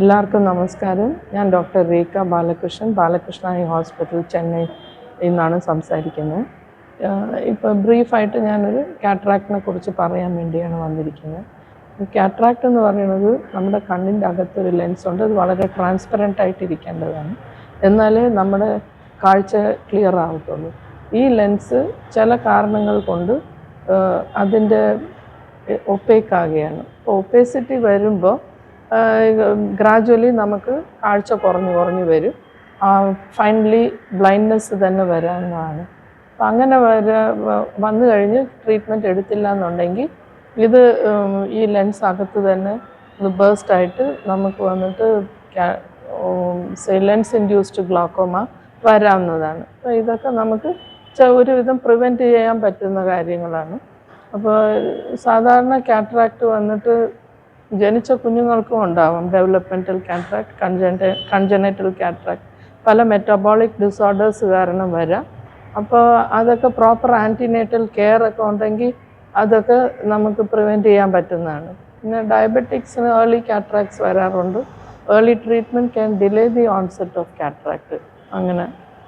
എല്ലാവർക്കും നമസ്കാരം. ഞാൻ doctor Rekha Balakrishnan Balakrishna eye hospital Chennai നിന്നാണ് സംസാരിക്കുന്നത്. ഇപ്പോൾ ബ്രീഫായിട്ട് ഞാനൊരു കാട്രാക്റ്റിനെ കുറിച്ച് പറയാൻ വേണ്ടിയാണ് വന്നിരിക്കുന്നത്. കാട്രാക്ട് എന്ന് പറയുന്നത് നമ്മുടെ കണ്ണിന്റെ അകത്തൊരു ലെൻസ് ഉണ്ട്. അത് വളരെ ട്രാൻസ്പെറന്റ് ആയിട്ട് ഇരിക്കേണ്ടതാണ്. എന്നാലേ നമ്മുടെ കാഴ്ച ക്ലിയർ ആവത്തുള്ളൂ. ഈ ലെൻസ് ചില കാരണങ്ങൾ കൊണ്ട് അതിന്റെ ഒപ്പേക്കാകുകയാണ് ഇപ്പോൾ ഒപ്പേസിറ്റി വരുമ്പോൾ ഗ്രാജുവലി നമുക്ക് കാഴ്ച കുറഞ്ഞു കുറഞ്ഞു വരും. ഫൈനലി ബ്ലൈൻഡ്നെസ് തന്നെ വരാവുന്നതാണ് അപ്പം അങ്ങനെ വര വന്നു കഴിഞ്ഞ് ട്രീറ്റ്മെന്റ് എടുത്തില്ല എന്നുണ്ടെങ്കിൽ ഇത് ഈ ലെൻസ് അകത്ത് തന്നെ ഇത് ബേസ്റ്റ് ആയിട്ട് നമുക്ക് വന്നിട്ട് ലെൻസ് ഇൻഡ്യൂസ്ഡ് ഗ്ലോക്കോമ വരാവുന്നതാണ്. അപ്പോൾ ഇതൊക്കെ നമുക്ക് ഒരുവിധം പ്രിവെന്റ് ചെയ്യാൻ പറ്റുന്ന കാര്യങ്ങളാണ്. അപ്പോൾ സാധാരണ കാറ്ററാക്ട് വന്നിട്ട് ജനിച്ച കുഞ്ഞുങ്ങൾക്കും ഉണ്ടാവും. Developmental cataract congenital congenital cataract പല മെറ്റബോളിക് ഡിസോർഡേഴ്സ് കാരണം വരാം. അപ്പോൾ അതൊക്കെ പ്രോപ്പർ ആന്റിനേറ്റൽ കെയർ ഒക്കെ ഉണ്ടെങ്കിൽ അതൊക്കെ നമുക്ക് പ്രിവെന്റ് ചെയ്യാൻ പറ്റുന്നതാണ്. പിന്നെ ഡയബറ്റിക്സിന് ഏർലി കാട്രാക്ട്സ് വരാറുണ്ട്. Early treatment can delay the onset of cataract അങ്ങനെ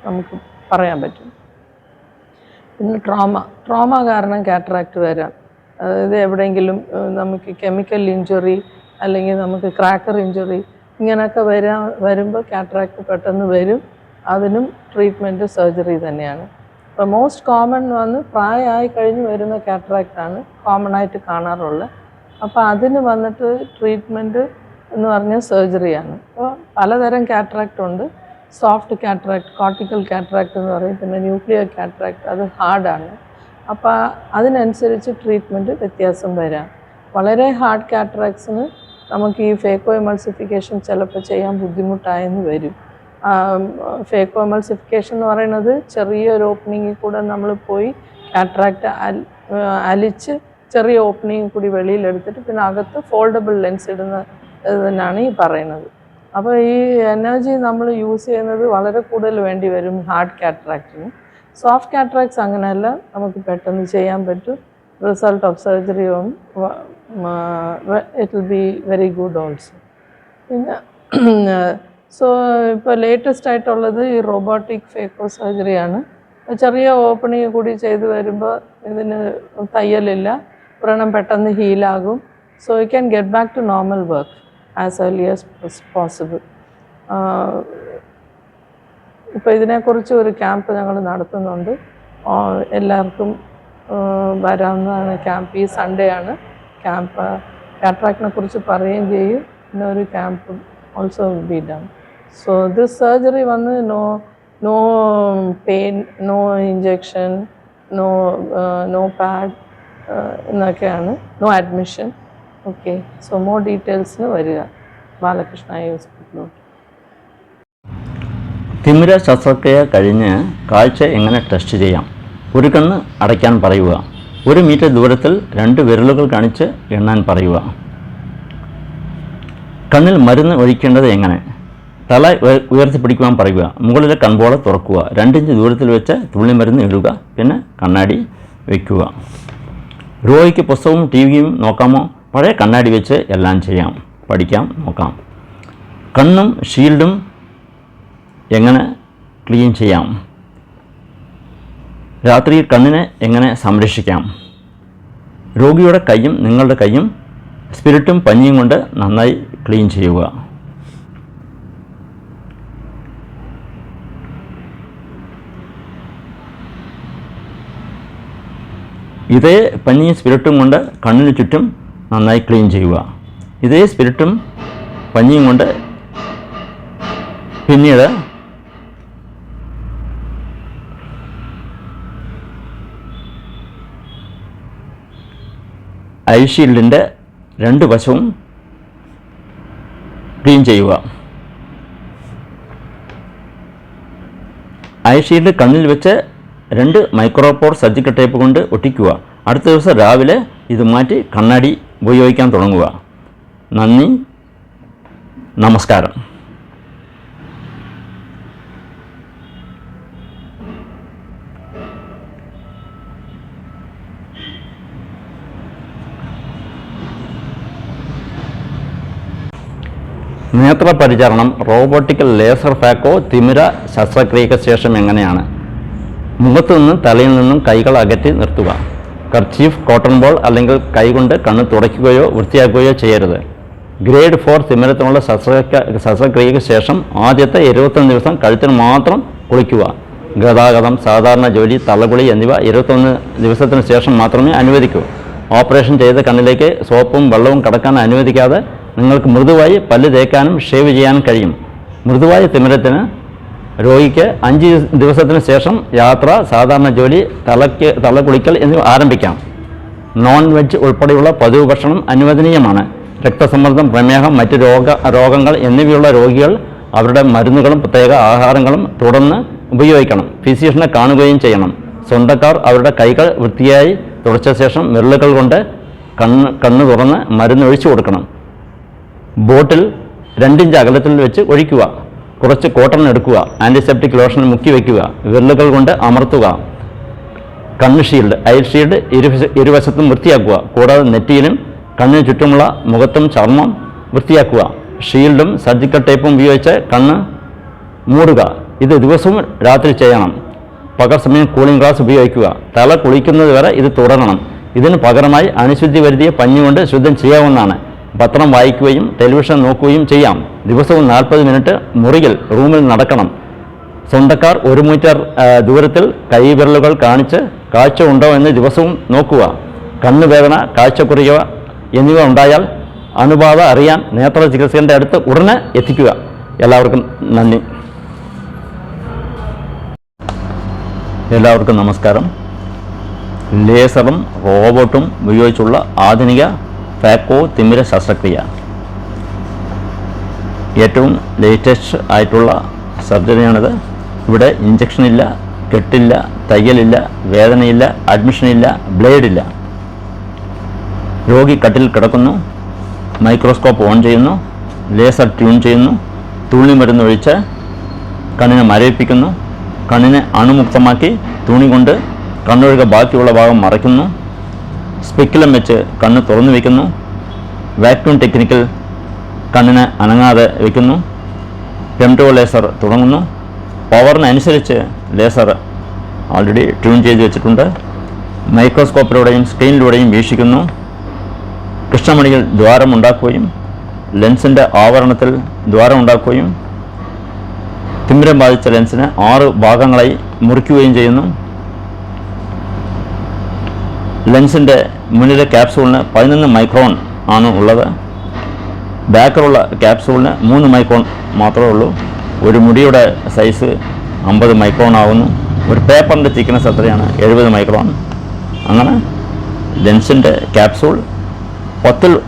നമുക്ക് പറയാൻ പറ്റും. പിന്നെ ട്രോമ ട്രോമ കാരണം കാട്രാക്ട് വരാം. അതായത് എവിടെയെങ്കിലും നമുക്ക് കെമിക്കൽ ഇഞ്ചുറി അല്ലെങ്കിൽ നമുക്ക് ക്രാക്കർ ഇഞ്ചുറി ഇങ്ങനെയൊക്കെ വരാ വരുമ്പോൾ കാട്രാക്ട് പെട്ടെന്ന് വരും. അതിനും ട്രീറ്റ്മെന്റ് സർജറി തന്നെയാണ്. അപ്പോൾ മോസ്റ്റ് കോമൺ വന്ന് പ്രായമായി കഴിഞ്ഞ് വരുന്ന കാട്രാക്റ്റാണ് കോമൺ ആയിട്ട് കാണാറുള്ളത്. അപ്പോൾ അതിന് വന്നിട്ട് ട്രീറ്റ്മെന്റ് എന്ന് പറഞ്ഞാൽ സർജറിയാണ് അപ്പോൾ പലതരം കാട്രാക്റ്റ് ഉണ്ട്. സോഫ്റ്റ് കാട്രാക്ട് കോർട്ടിക്കൽ കാട്രാക്ട് എന്ന് പറയും. പിന്നെ ന്യൂക്ലിയർ കാട്രാക്ട് അത് ഹാർഡാണ് അപ്പോൾ അതിനനുസരിച്ച് ട്രീറ്റ്മെന്റ് വ്യത്യാസം വരാം. വളരെ ഹാർഡ് കാറ്ററാക്സിന് നമുക്ക് ഈ ഫേക്കോ എമൾസിഫിക്കേഷൻ ചിലപ്പോൾ ചെയ്യാൻ ബുദ്ധിമുട്ടായെന്ന് വരും. ഫേക്കോ എമൾസിഫിക്കേഷൻ എന്ന് പറയുന്നത് ചെറിയൊരു ഓപ്പണിങ്ങിൽ കൂടെ നമ്മൾ പോയി കാറ്ററാക്ട് അലിച്ച് ചെറിയ ഓപ്പണിങ് കൂടി വെളിയിലെടുത്തിട്ട് പിന്നെ അകത്ത് ഫോൾഡബിൾ ലെൻസ് ഇടുന്ന ഇതിനാണ് ഈ പറയുന്നത്. അപ്പോൾ ഈ എനർജി നമ്മൾ യൂസ് ചെയ്യുന്നത് വളരെ കൂടുതൽ വേണ്ടി വരും ഹാർഡ് കാറ്ററാക്റ്റിന് സോഫ്റ്റ് കാട്രാക്ട്സ് അങ്ങനെയല്ല നമുക്ക് പെട്ടെന്ന് ചെയ്യാൻ പറ്റും. Result of surgery it will be very good also പിന്നെ സോ ഇപ്പോൾ ലേറ്റസ്റ്റ് ആയിട്ടുള്ളത് ഈ റോബോട്ടിക് ഫേക്കോ സർജറിയാണ് ചെറിയ ഓപ്പണിങ് കൂടി ചെയ്ത് വരുമ്പോൾ ഇതിന് തയ്യലില്ല. വ്രണം പെട്ടെന്ന് ഹീലാകും so you can get back to normal work as early as possible ഇപ്പോൾ ഇതിനെക്കുറിച്ച് ഒരു ക്യാമ്പ് ഞങ്ങൾ നടത്തുന്നുണ്ട്. എല്ലാവർക്കും വരാവുന്നതാണ് ക്യാമ്പ്. ഈ സൺഡേ ആണ് ക്യാമ്പ്. കാട്രാക്റ്റിനെ കുറിച്ച് പറയുകയും ചെയ്യും. പിന്നെ ഒരു camp also be done so this surgery വന്ന് no no pain no injection no no pad എന്നൊക്കെയാണ്. No admission okay so more ഡീറ്റെയിൽസിന് വരിക. ബാലകൃഷ്ണ ഹോസ്പിറ്റലിലോട്ട്. തിമിര ശസ്ത്രക്രിയ കഴിഞ്ഞ് കാഴ്ച എങ്ങനെ ടെസ്റ്റ് ചെയ്യാം? ഒരു കണ്ണ് അടയ്ക്കാൻ പറയുക. ഒരു മീറ്റർ ദൂരത്തിൽ രണ്ട് വിരലുകൾ കാണിച്ച് എണ്ണാൻ പറയുക. കണ്ണിൽ മരുന്ന് ഒഴിക്കേണ്ടത് എങ്ങനെ? തല ഉയർത്തി ഉയർത്തിപ്പിടിക്കുവാൻ പറയുക. മുകളിലെ കൺപോള തുറക്കുക. രണ്ടിഞ്ച് ദൂരത്തിൽ വെച്ച് തുള്ളി മരുന്ന് ഇടുക. പിന്നെ കണ്ണാടി വയ്ക്കുക രോഗിക്ക് പുസ്തകവും ടി വിയും നോക്കാമോ? പഴയ കണ്ണാടി വെച്ച് എല്ലാം ചെയ്യാം. പഠിക്കാം. നോക്കാം. കണ്ണും ഷീൽഡും എങ്ങനെ ക്ലീൻ ചെയ്യാം? രാത്രി കണ്ണിനെ എങ്ങനെ സംരക്ഷിക്കാം? രോഗിയുടെ കൈയും നിങ്ങളുടെ കൈയും സ്പിരിറ്റും പഞ്ഞിയും കൊണ്ട് നന്നായി ക്ലീൻ ചെയ്യുക. ഇതേ പഞ്ഞിയും സ്പിരിറ്റും കൊണ്ട് കണ്ണിന് ചുറ്റും നന്നായി ക്ലീൻ ചെയ്യുക. ഇതേ സ്പിരിറ്റും പഞ്ഞിയും കൊണ്ട് പിന്നീട് ഐഷീൽഡിന്റെ രണ്ട് വശവും ക്ലീൻ ചെയ്യുക. ഐഷീൽഡ് കണ്ണിൽ വെച്ച് രണ്ട് മൈക്രോപോർ സർജിക്കൽ ടേപ്പ് കൊണ്ട് ഒട്ടിക്കുക. അടുത്ത ദിവസം രാവിലെ ഇത് മാറ്റി കണ്ണാടി ഉപയോഗിക്കാൻ തുടങ്ങുക. നന്ദി. നമസ്കാരം. നേത്രപരിചരണം റോബോട്ടിക്കൽ ലേസർ ഫാക്കോ തിമിര ശസ്ത്രക്രിയയ്ക്ക് ശേഷം എങ്ങനെയാണ്? മുഖത്തു നിന്നും തലയിൽ നിന്നും കൈകൾ അകറ്റി നിർത്തുക. കർച്ചീഫ് കോട്ടൺ ബോൾ അല്ലെങ്കിൽ കൈകൊണ്ട് കണ്ണ് തുടയ്ക്കുകയോ വൃത്തിയാക്കുകയോ ചെയ്യരുത്. ഗ്രേഡ് ഫോർ തിമിരത്തിനുള്ള ശസ്ത്രക്രിയ ശസ്ത്രക്രിയയ്ക്ക് ശേഷം ആദ്യത്തെ ഇരുപത്തൊന്ന് ദിവസം കഴുത്തിന് മാത്രം കുളിക്കുക. ഗതാഗതം സാധാരണ ജോലി തള്ളകുളി എന്നിവ ഇരുപത്തൊന്ന് ദിവസത്തിന് ശേഷം മാത്രമേ അനുവദിക്കൂ. ഓപ്പറേഷൻ ചെയ്ത കണ്ണിലേക്ക് സോപ്പും വെള്ളവും കടക്കാൻ അനുവദിക്കാതെ നിങ്ങൾക്ക് മൃദുവായി പല്ല് തേക്കാനും ഷേവ് ചെയ്യാനും കഴിയും. മൃദുവായ തിമിരത്തിന് രോഗിക്ക് അഞ്ച് ദിവസത്തിന് ശേഷം യാത്ര സാധാരണ ജോലി തലയ്ക്ക് തല കുളിക്കൽ എന്നിവ ആരംഭിക്കാം. നോൺ വെജ് ഉൾപ്പെടെയുള്ള പതിവ് ഭക്ഷണം അനുവദനീയമാണ്. രക്തസമ്മർദ്ദം പ്രമേഹം മറ്റ് രോഗ രോഗങ്ങൾ എന്നിവയുള്ള രോഗികൾ അവരുടെ മരുന്നുകളും പ്രത്യേക ആഹാരങ്ങളും തുടർന്ന് ഉപയോഗിക്കണം. ഫിസിഷ്യനെ കാണുകയും ചെയ്യണം. സ്വന്തക്കാർ അവരുടെ കൈകൾ വൃത്തിയായി തുടച്ച ശേഷം വിരലുകൾ കൊണ്ട് കണ്ണ് കണ്ണ് തുറന്ന് മരുന്ന് ഒഴിച്ചു കൊടുക്കണം. ബോട്ടിൽ രണ്ടിഞ്ച് അകലത്തിൽ വെച്ച് ഒഴിക്കുക. കുറച്ച് കോട്ടൺ എടുക്കുക. ആന്റിസെപ്റ്റിക് ലോഷൻ മുക്കി വയ്ക്കുക വിരലുകൾ കൊണ്ട് അമർത്തുക. കണ്ണ് ഷീൽഡ് ഐ ഷീൽഡ് ഇരുവശ ഇരുവശത്തും വൃത്തിയാക്കുക. കൂടാതെ നെറ്റിയിലും കണ്ണിന് ചുറ്റുമുള്ള മുഖത്തും ചർമ്മം വൃത്തിയാക്കുക. ഷീൽഡും സർജിക്കൽ ടേപ്പും ഉപയോഗിച്ച് കണ്ണ് മൂടുക. ഇത് ദിവസവും രാത്രി ചെയ്യണം. പകൽ സമയം കൂളിംഗ് ഗ്ലാസ് ഉപയോഗിക്കുക. തല കുളിക്കുന്നത് വരെ ഇത് തുടരണം. ഇതിന് പകരമായി അണുശുദ്ധി വരുത്തിയ പഞ്ഞുകൊണ്ട് ശുദ്ധം ചെയ്യാവുന്നതാണ്. പത്രം വായിക്കുകയും ടെലിവിഷൻ നോക്കുകയും ചെയ്യാം. ദിവസവും നാൽപ്പത് മിനിറ്റ് മുറിയിൽ റൂമിൽ നടക്കണം. സ്വന്തക്കാർ ഒരു മീറ്റർ ദൂരത്തിൽ കൈവിരലുകൾ കാണിച്ച് കാഴ്ച ഉണ്ടോ എന്ന് ദിവസവും നോക്കുക. കണ്ണുവേദന കാഴ്ചക്കുറിയവ എന്നിവ ഉണ്ടായാൽ അണുബാധ അറിയാൻ നേത്ര ചികിത്സകന്റെ അടുത്ത് ഉടനെ എത്തിക്കുക. എല്ലാവർക്കും നന്ദി. എല്ലാവർക്കും നമസ്കാരം. ലേസറും റോബോട്ടും ഉപയോഗിച്ചുള്ള ആധുനിക ഫാക്കോ തിമിര ശസ്ത്രക്രിയ. ഏറ്റവും ലേറ്റസ്റ്റ് ആയിട്ടുള്ള സർജറിയാണിത്. ഇവിടെ ഇഞ്ചക്ഷൻ ഇല്ല കെട്ടില്ല തയ്യലില്ല വേദനയില്ല അഡ്മിഷൻ ഇല്ല ബ്ലേഡ് ഇല്ല. രോഗി കട്ടിൽ കിടക്കുന്നു മൈക്രോസ്കോപ്പ് ഓൺ ചെയ്യുന്നു ലേസർ ട്യൂൺ ചെയ്യുന്നു തുണി മരുന്ന് ഒഴിച്ച് കണ്ണിനെ മരവിപ്പിക്കുന്നു കണ്ണിനെ അണുമുക്തമാക്കി തുണി കൊണ്ട് കണ്ണൊഴുക ബാക്കിയുള്ള ഭാഗം മറയ്ക്കുന്നു. സ്പെക്കുലം വെച്ച് കണ്ണ് തുറന്നു വയ്ക്കുന്നു വാക്യൂം ടെക്നിക്കൽ കണ്ണിന് അനങ്ങാതെ വയ്ക്കുന്നു പെംടോ ലേസർ തുടങ്ങുന്നു. പവറിനനുസരിച്ച് ലേസർ ഓൾറെഡി ട്യൂൺ ചെയ്ത് വെച്ചിട്ടുണ്ട്. മൈക്രോസ്കോപ്പിലൂടെയും സ്ക്രീനിലൂടെയും വീക്ഷിക്കുന്നു. കൃഷ്ണമണിയിൽ ദ്വാരമുണ്ടാക്കുകയും ലെൻസിന്റെ ആവരണത്തിൽ ദ്വാരമുണ്ടാക്കുകയും തിമിരം ബാധിച്ച ലെൻസിന് ആറ് ഭാഗങ്ങളായി മുറിക്കുകയും ചെയ്യുന്നു. ലെൻസിന്റെ മുന്നിലെ ക്യാപ്സൂളിന് പതിനൊന്ന് മൈക്രോൺ ആണ് ഉള്ളത്. ബാക്കിലുള്ള ക്യാപ്സൂളിന് മൂന്ന് മൈക്രോൺ മാത്രമേ ഉള്ളൂ. ഒരു മുടിയുടെ സൈസ് അമ്പത് മൈക്രോൺ ആകുന്നു ഒരു പേപ്പറിന്റെ തിക്നെസ് എത്രയാണ്? എഴുപത് മൈക്രോൺ അങ്ങനെ ലെൻസിന്റെ ക്യാപ്സൂൾ പത്തിൽ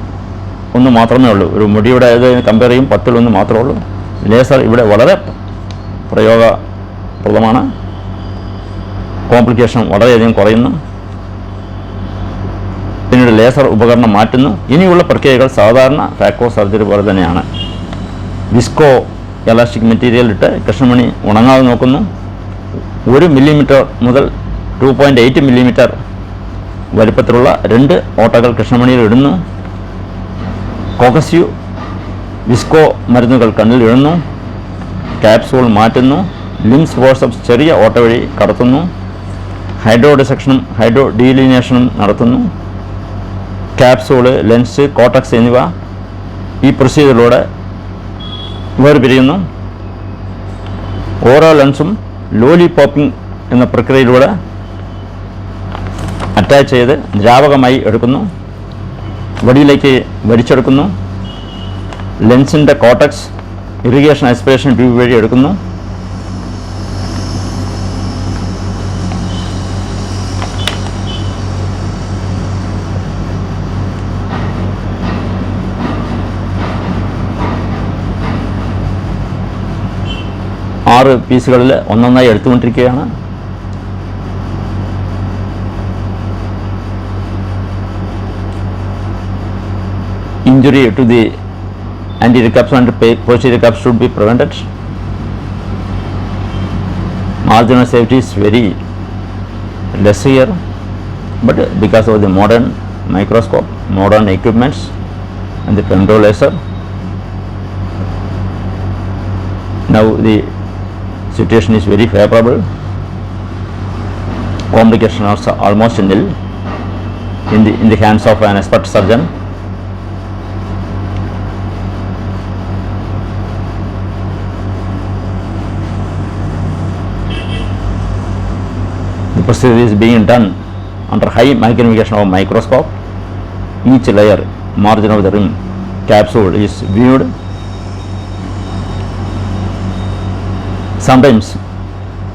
ഒന്ന് മാത്രമേ ഉള്ളൂ. ഒരു മുടിയുടെ ഇത് കമ്പയർ ചെയ്യും പത്തിൽ ഒന്ന് മാത്രമേ ഉള്ളൂ. ലേസർ ഇവിടെ വളരെ പ്രയോഗപ്രദമാണ്. കോംപ്ലിക്കേഷൻ വളരെയധികം കുറയുന്നു. പിന്നീട് ലേസർ ഉപകരണം മാറ്റുന്നു. ഇനിയുള്ള പ്രക്രിയകൾ സാധാരണ ഫാക്കോ സർജറി പോലെ തന്നെയാണ്. വിസ്കോ എലാസ്റ്റിക് മെറ്റീരിയൽ ഇട്ട് കൃഷ്ണമണി ഉണങ്ങാതെ നോക്കുന്നു. ഒരു മില്ലിമീറ്റർ മുതൽ ടു പോയിന്റ് എയ്റ്റ് മില്ലിമീറ്റർ വലിപ്പത്തിലുള്ള രണ്ട് ഓട്ടകൾ കൃഷ്ണമണിയിൽ ഇടുന്നു. കോക്കസ്യു വിസ്കോ മരുന്നുകൾ കണ്ണിൽ ഇടുന്നു. ക്യാപ്സൂൾ മാറ്റുന്നു. ലിംസ് ഫോഴ്സപ്സ് ചെറിയ ഓട്ട വഴി കടത്തുന്നു ഹൈഡ്രോ ഡിസക്ഷനും ഹൈഡ്രോ ഡീലിനേഷനും നടത്തുന്നു. ക്യാപ്സൂൾ ലെൻസ് കോട്ടക്സ് എന്നിവ ഈ പ്രൊസീജിയറിലൂടെ വേർപിരിയുന്നു. ഓരോ ലെൻസും ലോലി പോപ്പിംഗ് എന്ന പ്രക്രിയയിലൂടെ അറ്റാച്ച് ചെയ്ത് ദ്രാവകമായി എടുക്കുന്നു. വടിയിലേക്ക് വലിച്ചെടുക്കുന്നു. ലെൻസിന്റെ കോട്ടക്സ് ഇറിഗേഷൻ ആസ്പിറേഷൻ ട്യൂബ് വഴി എടുക്കുന്നു. ആറ് പീസുകളിൽ ഒന്നൊന്നായി എടുത്തുകൊണ്ടിരിക്കുകയാണ് injury to the anterior cups and pa- posterior cups should be prevented. Margin of safety is very less here, but because of the modern microscope, modern equipments, and the femto laser, Now the situation is very favorable. Complications are almost nil in the, in the hands of an expert surgeon. The procedure is being done under high magnification of microscope. Each layer, margin of the ring capsule is viewed. Sometimes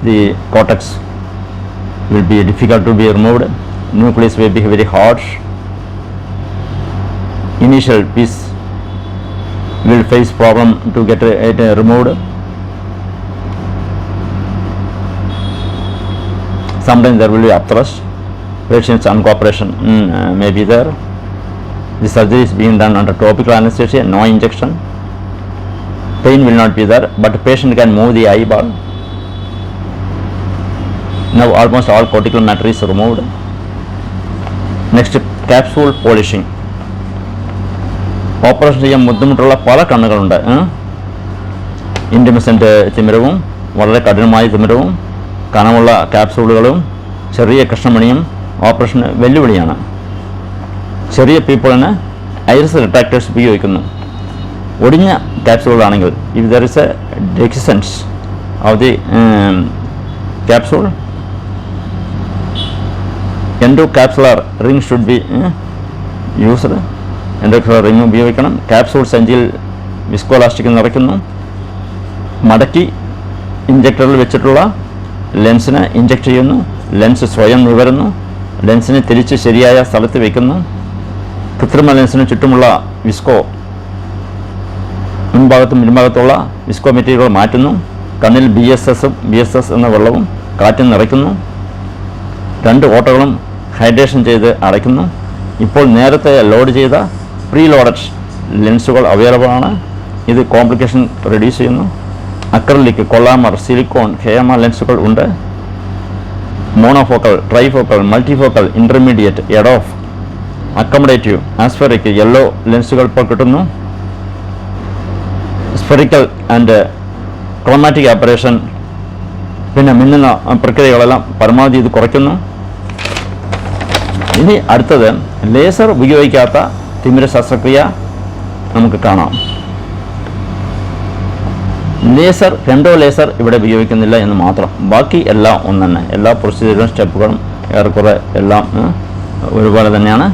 the cortex will be difficult to be removed. Nucleus will be very harsh. Initial piece will face problem to get it removed. Sometimes there will be upthrust. Patient's uncooperation mm, uh, may be there. The surgery is being done under topical anesthesia, no injection. Pain will not be there, but patient can move the eyeball. Now almost all cortical matter is removed. Next, capsule polishing. Operation ചെയ്യാൻ ബുദ്ധിമുട്ടുള്ള പല കണ്ണുകളുണ്ട് ഇന്റിമസെന്റ് തിമിരവും വളരെ കഠിനമായ തിമിരവും കനമുള്ള ക്യാപ്സൂളുകളും ചെറിയ കൃഷ്ണമണിയും ഓപ്പറേഷന് വെല്ലുവിളിയാണ് ചെറിയ പീപ്പിളിന് iris retractors ഉപയോഗിക്കുന്നു ഒടിഞ്ഞ ക്യാപ്സൂളാണെങ്കിൽ if there is a dehiscence of the capsule endocapsular ring should be used endocapsular ring ഉപയോഗിക്കണം. ക്യാപ്സൂൾ സഞ്ചിയിൽ വിസ്കോലാസ്റ്റിക് നിറയ്ക്കുന്നു. മടക്കി ഇഞ്ചക്ടറിൽ വെച്ചിട്ടുള്ള ലെൻസിനെ ഇഞ്ചക്ട് ചെയ്യുന്നു. ലെൻസ് സ്വയം നിവരുന്നു ലെൻസിനെ തിരിച്ച് ശരിയായ സ്ഥലത്ത് വയ്ക്കുന്നു കൃത്രിമ ലെൻസിന് ചുറ്റുമുള്ള വിസ്കോ മുൻഭാഗത്തും പിൻഭാഗത്തുള്ള വിസ്കോ മെറ്റീരിയലുകൾ മാറ്റുന്നു. കണ്ണിൽ ബി എസ് എസും ബി എസ് എസ് എന്ന വെള്ളവും കാറ്റിൽ നിറയ്ക്കുന്നു. രണ്ട് ഓട്ടകളും ഹൈഡ്രേഷൻ ചെയ്ത് അടയ്ക്കുന്നു. ഇപ്പോൾ നേരത്തെ ലോഡ് ചെയ്ത പ്രീ ലോഡഡ് ലെൻസുകൾ അവൈലബിൾ ആണ് ഇത് കോംപ്ലിക്കേഷൻ റെഡ്യൂസ് ചെയ്യുന്നു. അക്രലിക് കൊള്ളാമർ സിലിക്കോൺ ഹേമ ലെൻസുകൾ ഉണ്ട്. Monofocal trifocal multifocal intermediate EDOF accommodative aspheric yellow ലെൻസുകൾ ഇപ്പോൾ കിട്ടുന്നു. സ്ഫെറിക്കൽ ആൻഡ് ക്രോമാറ്റിക് ഓപ്പറേഷൻ പിന്നെ മിന്നുന്ന പ്രക്രിയകളെല്ലാം പരമാവധി ഇത് കുറയ്ക്കുന്നു. ഇനി അടുത്തത് ലേസർ ഉപയോഗിക്കാത്ത തിമിര ശസ്ത്രക്രിയ നമുക്ക് കാണാം. ലേസർ രണ്ടോ ലേസർ ഇവിടെ ഉപയോഗിക്കുന്നില്ല എന്ന് മാത്രം. ബാക്കി എല്ലാം ഒന്ന് തന്നെ എല്ലാ പ്രൊസീജിയറും സ്റ്റെപ്പുകളും ഏറെക്കുറെ എല്ലാം ഒരുപോലെ തന്നെയാണ്.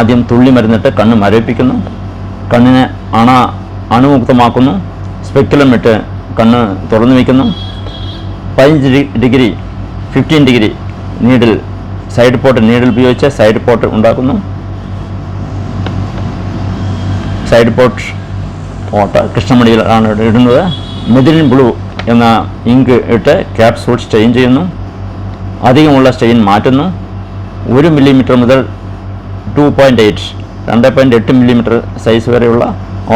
ആദ്യം തുള്ളി മരുന്നിട്ട് കണ്ണ് മരവിപ്പിക്കുന്നു. കണ്ണിനെ അണ അണുമുക്തമാക്കുന്നു സ്പെക്കുലം ഇട്ട് കണ്ണ് തുറന്നു വയ്ക്കുന്നു പതിനഞ്ച് degree fifteen degree needle side port needle ഉപയോഗിച്ച് സൈഡ് പോട്ട് ഉണ്ടാക്കുന്നു. സൈഡ് പോട്ട് ഓട്ട കൃഷ്ണമണിയിലാണ് ഇടുന്നത്. മെതിലിൻ ബ്ലൂ എന്ന ഇങ്ക് ഇട്ട് ക്യാപ്സൂൾ സ്റ്റെയിൻ ചെയ്യുന്നു. അധികമുള്ള സ്റ്റെയിൻ മാറ്റുന്നു. ഒരു മില്ലിമീറ്റർ മുതൽ ടു പോയിന്റ് എയ്റ്റ് രണ്ട് പോയിന്റ് എട്ട് മില്ലിമീറ്റർ സൈസ് വരെയുള്ള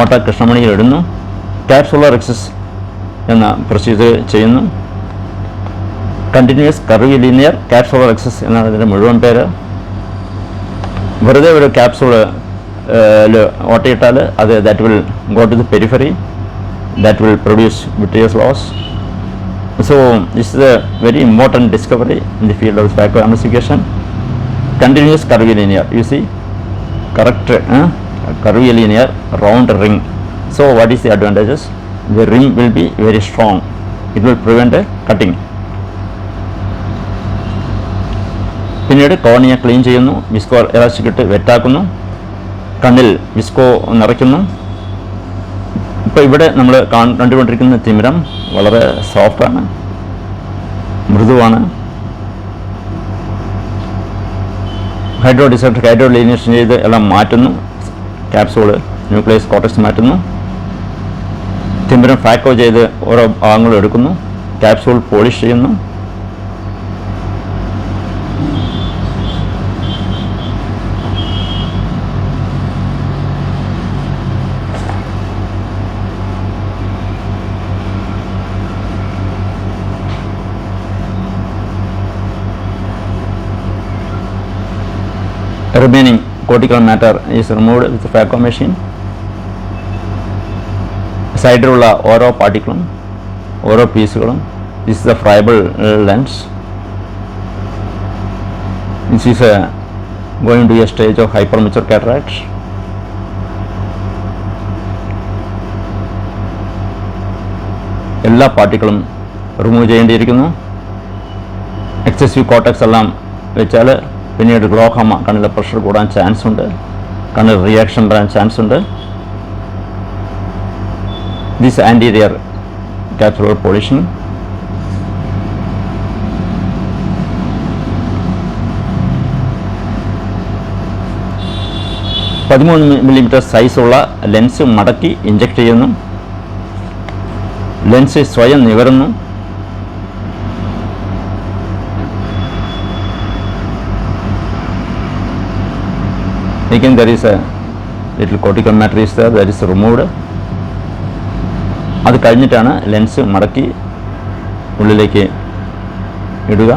ഓട്ട കൃഷ്ണമണിയിൽ ഇടുന്നു. ക്യാപ്സുലർ എക്സസ് എന്ന പ്രൊസീജിയർ ചെയ്യുന്നു. Continuous curvilinear capsulorhexis എന്നാണ് ഇതിന്റെ മുഴുവൻ പേര്. വെറുതെ ഒരു ക്യാപ്സൂൾ ഓട്ടയിട്ടാൽ അത് that will go to the periphery that will produce vitreous loss so this is a very important discovery in the field of phacoemulsification continuous curvilinear you see uh, curvilinear round ring. So what is the advantages? The ring will be very strong. It will prevent a cutting. പിന്നീട് കോണിയെ clean ചെയ്യുന്നു. വിസ്കോ elastic വെറ്റാക്കുന്നു കണ്ണിൽ വിസ്കോ നിറയ്ക്കുന്നു. ഇപ്പോൾ ഇവിടെ നമ്മൾ കണ്ടുകൊണ്ടിരിക്കുന്ന തിമിരം വളരെ സോഫ്റ്റാണ് മൃദുവാണ്. ഹൈഡ്രോ ഡിസെപ്റ്റ് ഹൈഡ്രോ ലീനിയേഷൻ ചെയ്ത് എല്ലാം മാറ്റുന്നു. ക്യാപ്സൂൾ ന്യൂക്ലിയസ് കോട്ടക്സ് മാറ്റുന്നു. തിമ്പരം ഫാക്കോ ചെയ്ത് ഓരോ ഭാഗങ്ങളും എടുക്കുന്നു. ക്യാപ്സൂൾ പോളിഷ് ചെയ്യുന്നു. remaining cortical matter is removed with phaco machine. സൈഡിലുള്ള ഓരോ പാർട്ടിക്കിളും ഓരോ പീസുകളും this the friable lens this is a going to a stage of hypermature cataracts എല്ലാ പാർട്ടിക്കിളും റിമൂവ് ചെയ്യേണ്ടിയിരിക്കുന്നു. എക്സസീവ് കോട്ടക്സ് എല്ലാം വെച്ചാൽ പിന്നീട് ഗ്ലോഹമ കണ്ണിലെ പ്രഷർ കൂടാൻ ചാൻസ് ഉണ്ട്. കണ്ണിൽ റിയാക്ഷൻ വരാൻ ചാൻസ് ഉണ്ട്. ദിസ് ആന്റീരിയർ capsular പൊളിഷൻ പതിമൂന്ന് മില്ലിമീറ്റർ സൈസുള്ള ലെൻസ് മടക്കി ഇഞ്ചക്ട് ചെയ്യുന്നു. ലെൻസ് സ്വയം നിവരുന്നു. Again there is a little cortical matter is there that is removed. അത് കഴിഞ്ഞിട്ടാണ് ലെൻസ് മടക്കി ഉള്ളിലേക്ക് ഇടുക.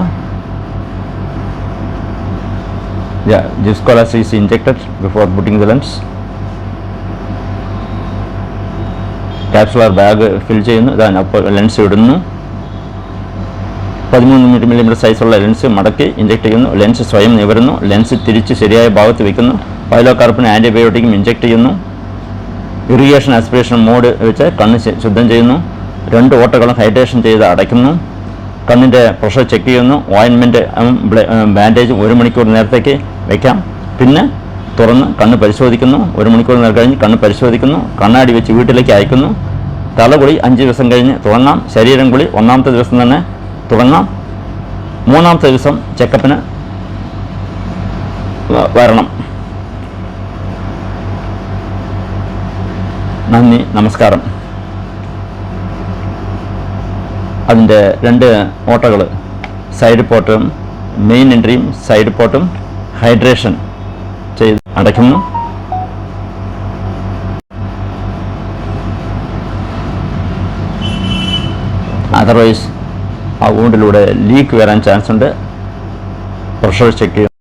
ജിസ്കോളാസ് is injected before putting the lens capsular bag fill ചെയ്യുന്നു. ഇതാണ് ലെൻസ് ഇടുന്നു. പതിമൂന്ന് മില്ലിമീറ്റർ സൈസുള്ള ലെൻസ് മടക്കി ഇഞ്ചക്ട് ചെയ്യുന്നു. ലെൻസ് സ്വയം നിവരുന്നു. ലെൻസ് തിരിച്ച് ശരിയായ ഭാഗത്ത് വയ്ക്കുന്നു പൈലോകാർപ്പിന് ആന്റിബയോട്ടിക്കും ഇഞ്ചെക്ട് ചെയ്യുന്നു. ഇറിഗേഷൻ ആസ്പിറേഷൻ മോഡ് വെച്ച് കണ്ണ് ശുദ്ധം ചെയ്യുന്നു. രണ്ട് ഓട്ടകളും ഹൈഡ്രേഷൻ ചെയ്ത് അടയ്ക്കുന്നു. കണ്ണിന്റെ പ്രഷർ ചെക്ക് ചെയ്യുന്നു. ഓയിൻമെന്റ് ബാൻഡേജ് ഒരു മണിക്കൂർ നേരത്തേക്ക് വയ്ക്കാം പിന്നെ തുറന്ന് കണ്ണ് പരിശോധിക്കുന്നു. ഒരു മണിക്കൂർ നേരം കഴിഞ്ഞ് കണ്ണ് പരിശോധിക്കുന്നു. കണ്ണാടി വെച്ച് വീട്ടിലേക്ക് അയക്കുന്നു. തലകുളി അഞ്ച് ദിവസം കഴിഞ്ഞ് തുടങ്ങാം. ശരീരം കുളി ഒന്നാമത്തെ ദിവസം തന്നെ തുടങ്ങാം. മൂന്നാമത്തെ ദിവസം ചെക്കപ്പിന് വരണം. നന്ദി നമസ്കാരം. അതിന്റെ രണ്ട് ഓട്ടകൾ സൈഡ് പോട്ടും മെയിൻ എൻട്രിയും സൈഡ് പോട്ടും ഹൈഡ്രേഷൻ ചെയ്ത് അടയ്ക്കുന്നു. അതർവൈസ് ആ ഊണ്ടിലൂടെ ലീക്ക് വരാൻ ചാൻസ് ഉണ്ട്. പ്രഷർ ചെക്ക് ചെയ്യും